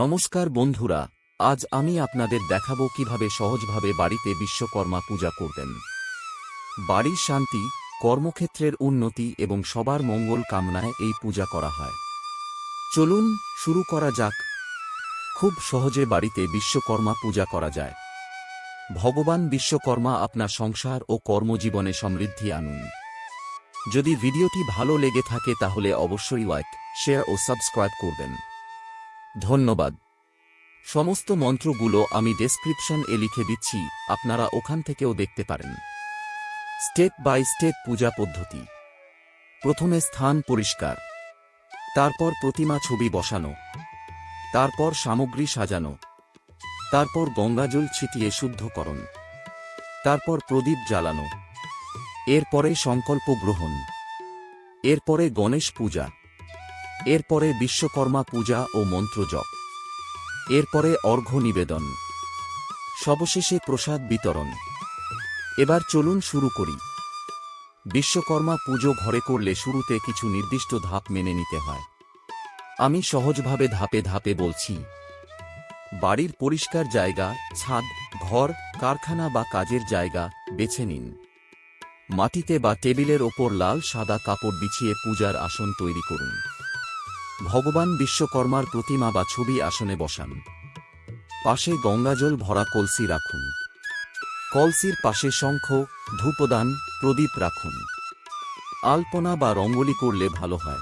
নমস্কার বন্ধুরা, আজ আমি আপনাদের দেখাবো কীভাবে সহজভাবে বাড়িতে বিশ্বকর্মা পূজা করবেন। বাড়ির শান্তি, কর্মক্ষেত্রের উন্নতি এবং সবার মঙ্গল কামনায় এই পূজা করা হয়। চলুন শুরু করা যাক। খুব সহজে বাড়িতে বিশ্বকর্মা পূজা করা যায়। ভগবান বিশ্বকর্মা আপনার সংসার ও কর্মজীবনে সমৃদ্ধি আনুন। যদি ভিডিওটি ভালো লেগে থাকে তাহলে অবশ্যই লাইক শেয়ার ও সাবস্ক্রাইব করবেন। ধন্যবাদ। সমস্ত মন্ত্রগুলো আমি ডেসক্রিপশন এ লিখে দিচ্ছি, আপনারা ওখান থেকেও দেখতে পারেন। স্টেপ বাই স্টেপ পূজা পদ্ধতি। প্রথমে স্থান পরিষ্কার। তারপর প্রতিমা ছবি বসানো। তারপর সামগ্রী সাজানো। তারপর গঙ্গাজল ছিটিয়ে শুদ্ধকরণ। তারপর প্রদীপ জ্বালানো। এরপরে সংকল্প গ্রহণ। এরপরে গণেশ পূজা। এরপরে বিশ্বকর্মা পূজা ও মন্ত্র জপ। এরপরে অর্ঘ্য নিবেদন। সবশেষে প্রসাদ বিতরণ। এবার চলুন শুরু করি। বিশ্বকর্মা পুজো ঘরে করলে শুরুতে কিছু নির্দিষ্ট ধাপ মেনে নিতে হয়। আমি সহজভাবে ধাপে ধাপে বলছি, বাড়ির পরিষ্কার জায়গা, ছাদ, ঘর, কারখানা বা কাজের জায়গা বেছে নিন। মাটিতে বা টেবিলের ওপর লাল সাদা কাপড় বিছিয়ে পূজার আসন তৈরি করুন। ভগবান বিশ্বকর্মার প্রতিমা বা ছবি আসনে বসান। পাশে গঙ্গাজল ভরা কলসি রাখুন। কলসির পাশে শঙ্খ, ধূপদান, প্রদীপ রাখুন। আলপনা বা রঙ্গলি করলে ভালো হয়।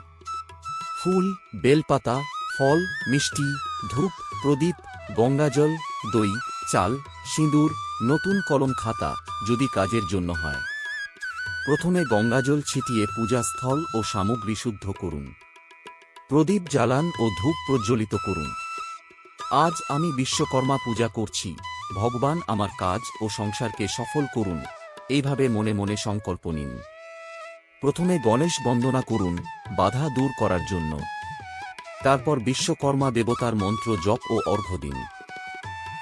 ফুল, বেলপাতা, ফল, মিষ্টি, ধূপ, প্রদীপ, গঙ্গাজল, দই, চাল, সিঁদুর, নতুন কলম খাতা যদি কাজের জন্য হয়। প্রথমে গঙ্গাজল ছিটিয়ে পূজাস্থল ও সামগ্রী শুদ্ধ করুন। প্রদীপ জ্বালান ও ধূপ প্রজ্বলিত করুন। আজ আমি বিশ্বকর্মা পূজা করছি। ভগবান আমার কাজ ও সংসারকে সফল করুন। এইভাবে মনে মনে সংকল্প নিন। প্রথমে গণেশ বন্দনা করুন বাধা দূর করার জন্য। তারপর বিশ্বকর্মা দেবতার মন্ত্র জপ ও অর্ঘ্য দিন।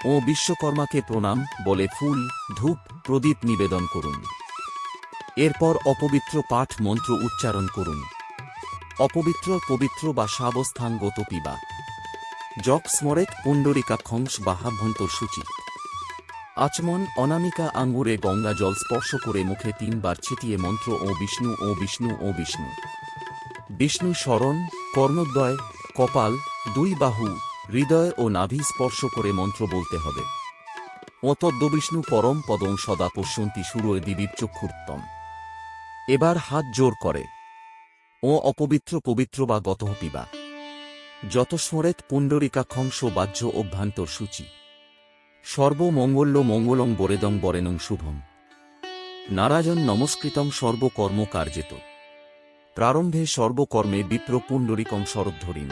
ও বিশ্বকর্মাকে প্রণাম, বলে ফুল, ধূপ, প্রদীপ নিবেদন করুন। এরপর অপবিত্র পাঠ মন্ত্র উচ্চারণ করুন। অপবিত্র, পবিত্র বা সাবস্থানগত পিবা। যক স্মরেক পুণ্ডরিকাক্ষংস বাহাভ্যন্তর সূচি। আচমন অনামিকা আঙ্গুরে গঙ্গা জল স্পর্শ করে মুখে তিনবার ছিটিয়ে মন্ত্র, ও বিষ্ণু ও বিষ্ণু ও বিষ্ণু। বিষ্ণু স্মরণ কর্ণদ্বয়, কপাল, দুই বাহু, হৃদয় ও নাভি স্পর্শ করে মন্ত্র বলতে হবে। ও তদ্বিষ্ণু পরম পদং সদা পশ্যন্তি সুরয় দিবীর চক্ষুর্তম এবার হাত জোর করে। ও অপবিত্র পবিত্র বা গতহ পিবা যত স্মরেত পুণ্ডরিকাক্ষংস বাহ্য অভ্যন্তর সূচি। সর্বমঙ্গল্য মঙ্গলং বরেদং বরেনং শুভম। নারায়ণ নমস্কৃতম সর্বকর্ম কার্যেত প্রারম্ভে সর্বকর্মে বিপ্র পুণ্ডরিকম শরদ্ধরিণ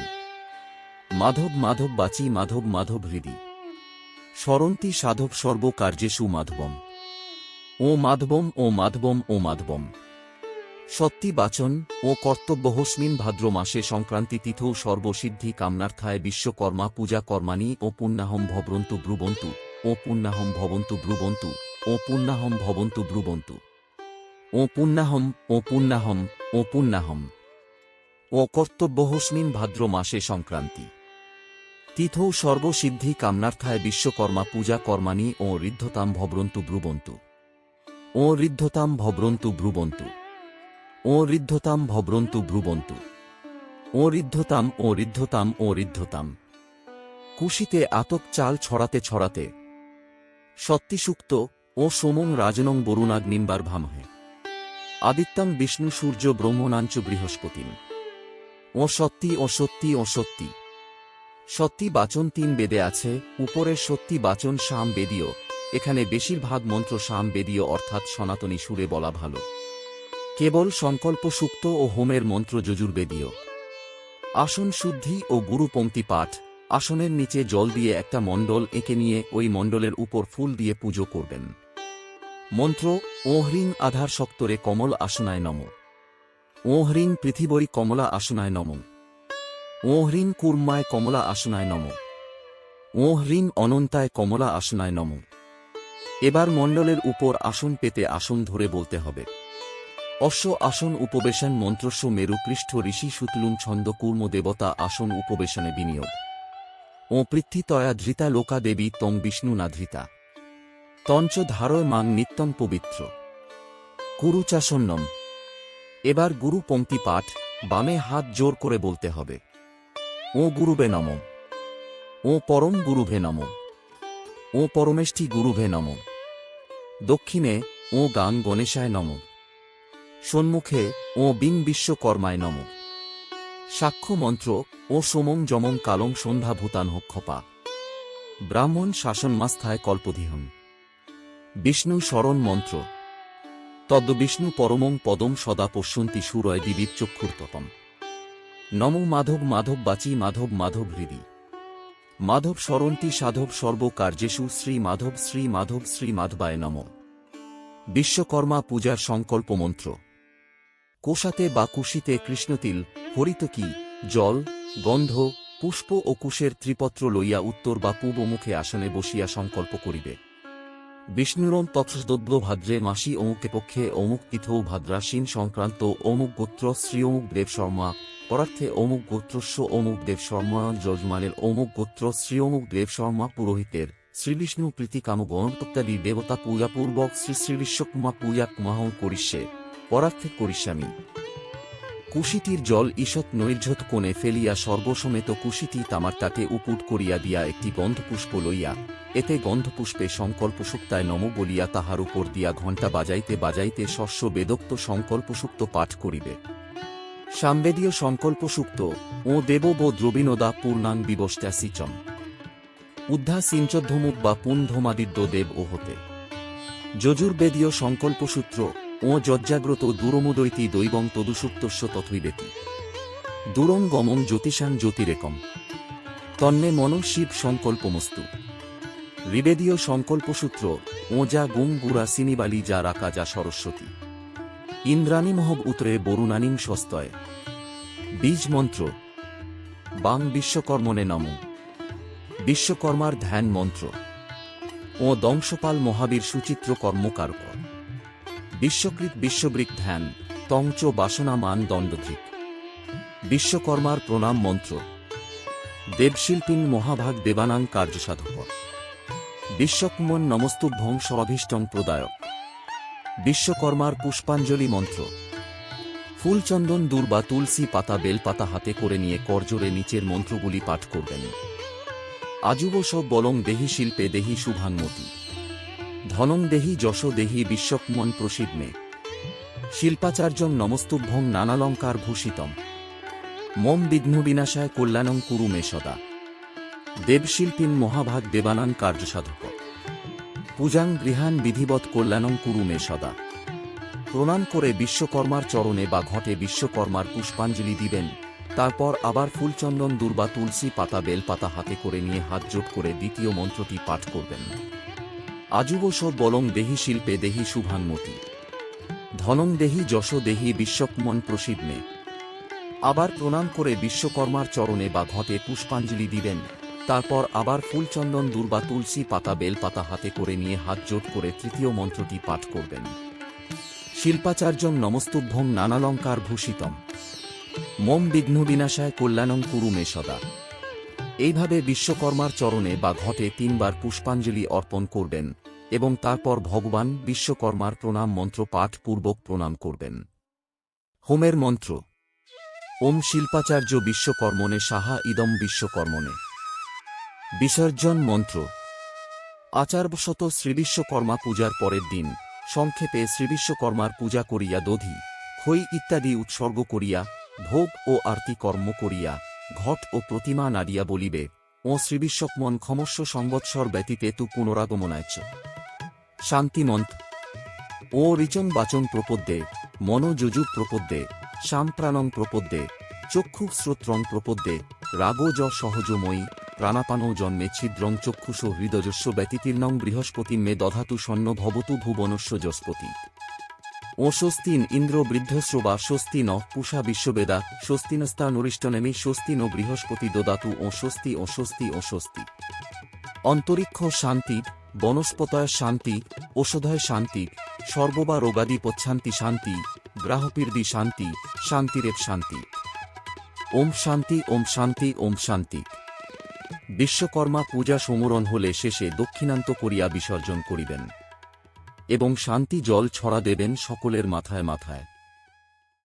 মাধব মাধব বাচি মাধব মাধব হৃদি। স্মরন্তি সাধব সর্বকার্যেষু মাধবম। ও মাধবম ও মাধবম ও মাধবম। সত্যি বাচন ও কর্তব্যহস্মিন ভাদ্র মাসে সংক্রান্তি তিথৌ সর্বসিদ্ধি কামনার্থায় বিশ্বকর্মা পূজা কর্মাণি ও পুণ্যাহম ভব্রন্তু ব্রুবন্তু, ও পুণ্যাহম ভবন্তু ব্রুবন্তু, ও পুণ্যাহম ভবন্তু ব্রুবন্তু। ও পুণ্যাহম ও পুণ্যাহম ও পুণ্যাহম। ও কর্তব্যহস্মিন ভাদ্র মাসে সংক্রান্তি। তিথৌ সর্বসিদ্ধি কামনার্থায় বিশ্বকর্মা পূজা কর্মাণি ও ঋদ্ধতাম ভব্রন্তু ব্রুবন্তু। ও ঋদ্ধতাম ভব্রন্তু ব্রুবন্তু। ও ঋদ্ধতাম ভব্রন্তু ব্রুবন্তু ও ঋদ্ধতাম ও ঋদ্ধতাম ও ঋদ্ধতাম কুশিতে আতক চাল ছড়াতে ছড়াতে। সত্যিসুক্ত, ও সোমং রাজনং বরুণাগ্নিম্বার ভামহে আদিত্যং বিষ্ণু সূর্য ব্রহ্মণাঞ্চ বৃহস্পতিম। ও সত্যি ও সত্যি ও সত্যি। সত্যি বাচন তিন বেদে আছে উপরের সত্যি বাচন শাম বেদীয়। এখানে বেশিরভাগ মন্ত্র শাম বেদীয়, অর্থাৎ সনাতনী সুরে বলা ভালো। কেবল সংকল্প সুক্ত ও হোমের মন্ত্র যজুর্বেদীয়। আসন শুদ্ধি ও গুরুপংক্তি পাঠ, আসনের নিচে জল দিয়ে একটা মণ্ডল এঁকে নিয়ে ওই মণ্ডলের উপর ফুল দিয়ে পুজো করবেন। মন্ত্র ও হ্রিং আধার সক্তরে কমল আসনায় নম। ও হ্রিং পৃথিবরী কমলা আসনায় নম। ও হ্রিং কুর্মায় কমলা আসনায় নম। ও হ্রিং অনন্তায় কমলা আসনায় নম। এবার মণ্ডলের উপর আসন পেতে আসন ধরে বলতে হবে। অশ্ব আসন উপবেশন মন্ত্রস্ব মেরু পৃষ্ঠ ঋষি সুতলুম ছন্দ কুর্ম দেবতা আসন উপবেশনে বিনিয়োগ। ও পৃথ্বীতয়া ধৃতা লোকা দেবী তং বিষ্ণু না ধৃতা। তঞ্চ ধারয় মাং নিত্যম পবিত্র। কুরুচাসন্নম। এবার গুরু পঙ্ক্তি পাঠ, বামে হাত জোর করে বলতে হবে। ও গুরুবে নম। ও পরম গুরুভে নম। ও পরমেষ্ঠি গুরুভে নম। দক্ষিণে ও গান গণেশায় নম। সন্মুখে ও বিং বিশ্বকর্মায় নম। সাক্ষ্য মন্ত্র, ও সোমং যমং কালং সন্ধ্যা ভূতান হক্ষপা ব্রাহ্মণ শাসন মাস্থায় কল্পধিহং। বিষ্ণু স্মরণ মন্ত্র। তদ্দ বিষ্ণু পরমং পদম সদা পশ্যন্তি সুরয় দিবীর চক্ষুর্তপম। নম মাধব মাধব বাচি মাধব মাধব হৃদি। মাধব স্মরন্তি সাধব সর্বকার্যেষু শ্রী মাধব শ্রী মাধব শ্রী মাধবায় নম। বিশ্বকর্মা পূজার সংকল্প মন্ত্র। কোষাতে বা কুশিতে কৃষ্ণতিল হরিতকি জল, গন্ধ, পুষ্প ও কুশের ত্রিপত্র লইয়া উত্তর বা পূর্ব মুখে আসনে বসিয়া সংকল্প করিবে। বিষ্ণুরম তৎসদ্য ভাদ্রে মাসি অমুকে পক্ষে অমুক তিথৌ ভাদ্রাসীন সংক্রান্ত অমুক গোত্র শ্রী অমুক দেব শর্মা, পরার্থে অমুক গোত্রস্য অমুক দেব শর্মা, যজমানের অমুক গোত্র শ্রী অমুক দেব শর্মা পুরোহিতের শ্রীবিষ্ণু প্রীতিকাম গণতত্ত্বাদি দেবতা পূজাপূর্বক শ্রী শ্রীবিশ্বকুমা পূজা কুমাহং করিষ্যে। পরার্থে করিষ্যামি কুশিটির জল ঈষৎ নৈর্ঝত কোণে ফেলিয়া সর্বসমেত কুশিটি তামার তাতে উপুট করিয়া দিয়া একটি গন্ধপুষ্প লইয়া, এতে গন্ধপুষ্পে সংকল্পসুক্তায় নম বলিয়া তাহার উপর দিয়া ঘণ্টা বাজাইতে বাজাইতে শস্য বেদোক্ত সংকল্পসুক্ত পাঠ করিবে। সামবেদীয় সংকল্পসুক্ত, ও দেবব দ্রবিণদা পূর্ণাং বিবস্ত্যাসিচম উদ্ধা সিঞ্চধ্বমুক বা পুনধমাদিদ্য দেব ও হতে। যজুর্বেদীয় সংকল্পসূত্র ও যজ্জাগ্রত দূরমুদৈতি দৈবং তদুসুপ্তস্য তথৈবেতি। দূরং গমং জ্যোতিষাং জ্যোতিরেকম। তন্মে মন শিব সংকল্পমস্তু। ঋবেদীয় সংকল্পসূত্র, ও যা গুম গুড়া সিনিবালি যা রাকা যা সরস্বতী। ইন্দ্রাণী মহব উতরে বরুণানিং সস্তয়। বীজ মন্ত্র, বাং বিশ্বকর্মণে নম। বিশ্বকর্মার ধ্যান মন্ত্র। ও দংশপাল মহাবীর সুচিত্র কর্মকারক বিশ্বকৃত বিশ্ববৃক ধ্যান তঞ্চ বাসনা মান দণ্ডধৃক। বিশ্বকর্মার প্রণাম মন্ত্র। দেবশিল্পিং মহাভাগ দেবানাং কার্যসাধক বিশ্বকুমন নমস্তুভ্যং সরভীষ্টং প্রদায়ক। বিশ্বকর্মার পুষ্পাঞ্জলি মন্ত্র। ফুলচন্দন দূর বা তুলসী পাতা বেলপাতা হাতে করে নিয়ে করজোরে নিচের মন্ত্রগুলি পাঠ করবেন। আজুব সব বলং দেহি শিল্পে দেহি শুভান্মতি। ধনং দেহি যশ দেহি বিশ্বকমন প্রসিদ্ধমে শিল্পাচার্যং নমস্তুভ্যং নানালঙ্কার ভূষিতম। মম বিঘ্ন বিনাশায় কল্যাণং কুরু মে সদা। দেবশিল্পীন মহাভাগ দেবানান কার্যসাধক। পূজাং গৃহান বিধিবৎ কল্যাণং কুরু মে সদা। প্রণাম করে বিশ্বকর্মার চরণে বা ঘটে বিশ্বকর্মার পুষ্পাঞ্জলি দিবেন। তারপর আবার ফুলচন্দন দুর্বা তুলসী পাতা বেলপাতা হাতে করে নিয়ে হাত জোট করে দ্বিতীয় মন্ত্রটি পাঠ করবেন। আজুব বলং দেহি শিল্পে দেহি শুভান্মতি। ধনং দেহি যশ দেহি বিশ্বকমন প্রসিদ্ধমে আবার প্রণাম করে বিশ্বকর্মার চরণে বা ঘটে পুষ্পাঞ্জলি দিবেন, তারপর আবার ফুলচন্দন দুর্বা তুলসী পাতা বেলপাতা হাতে করে নিয়ে হাত জোট করে তৃতীয় মন্ত্রটি পাঠ করবেন। শিল্পাচার্যং নমস্তুভ্যং নানালঙ্কার ভূষিতম। মম বিঘ্ন বিনাশায় কল্যাণং কুরু মে সদা। এইভাবে বিশ্বকর্মার চরণে বা ঘটে তিনবার পুষ্পাঞ্জলি অর্পণ করবেন এবং তারপর ভগবান বিশ্বকর্মার প্রণাম মন্ত্র পাঠ পূর্বক প্রণাম করবেন। হোমের মন্ত্র। ওম শিল্পাচার্য বিশ্বকর্মণে সাহা ইদম বিশ্বকর্মণে। বিসর্জন মন্ত্র। আচারবশত শ্রীবিশ্বকর্মা পূজার পরের দিন, সংক্ষেপে শ্রীবিশ্বকর্মার পূজা করিয়া দধি খই ইত্যাদি উৎসর্গ করিয়া, ভোগ ও আরতি কর্ম করিয়া, ঘট ও প্রতিমা নাড়িয়া বলিবে, ও শ্রীবিশ্বকমন ক্ষমস্য সংবৎসর ব্যতীতে তু পুনরাগমনায়চ শান্তিমন্ত্র ও রিচন বাচন প্রপদ্যে মনোযজু প্রপদ্যে সাম্প্রাণং প্রপদ্যে, চক্ষু শ্রোত্রং প্রপদ্যে রাগজ সহজময়ী প্রাণাপানও জন্মে ছিদ্রং চক্ষুষ হৃদযস্য ব্যতীতীর্ণং বৃহস্পতি মে দধাতু সন্ন ভবতু ভুবনস্য যস্পতি ও স্বস্তিন ইন্দ্র বৃদ্ধশ্রবা স্বস্তি ন পুষা বিশ্ববেদা স্বস্তিনস্তা নরিষ্টনেমি স্বস্তি ন বৃহস্পতি দদাতু ও স্বস্তি ও স্বস্তি ও স্বস্তি। অন্তরিক্ষ শান্তি বনস্পতয় শান্তি, ওষধয় শান্তি, সর্ববা রোগাদি পচ্ছান্তি শান্তি, গ্রাহপীর্দি শান্তি, শান্তিরেব শান্তি। ওম শান্তি ওম শান্তি ওম শান্তি। বিশ্বকর্মা পূজা সমরণ হলে শেষে দক্ষিণান্ত করিয়া বিসর্জন করিবেন। এবং শান্তি জল ছড়া দেবেন সকলের মাথায় মাথায়।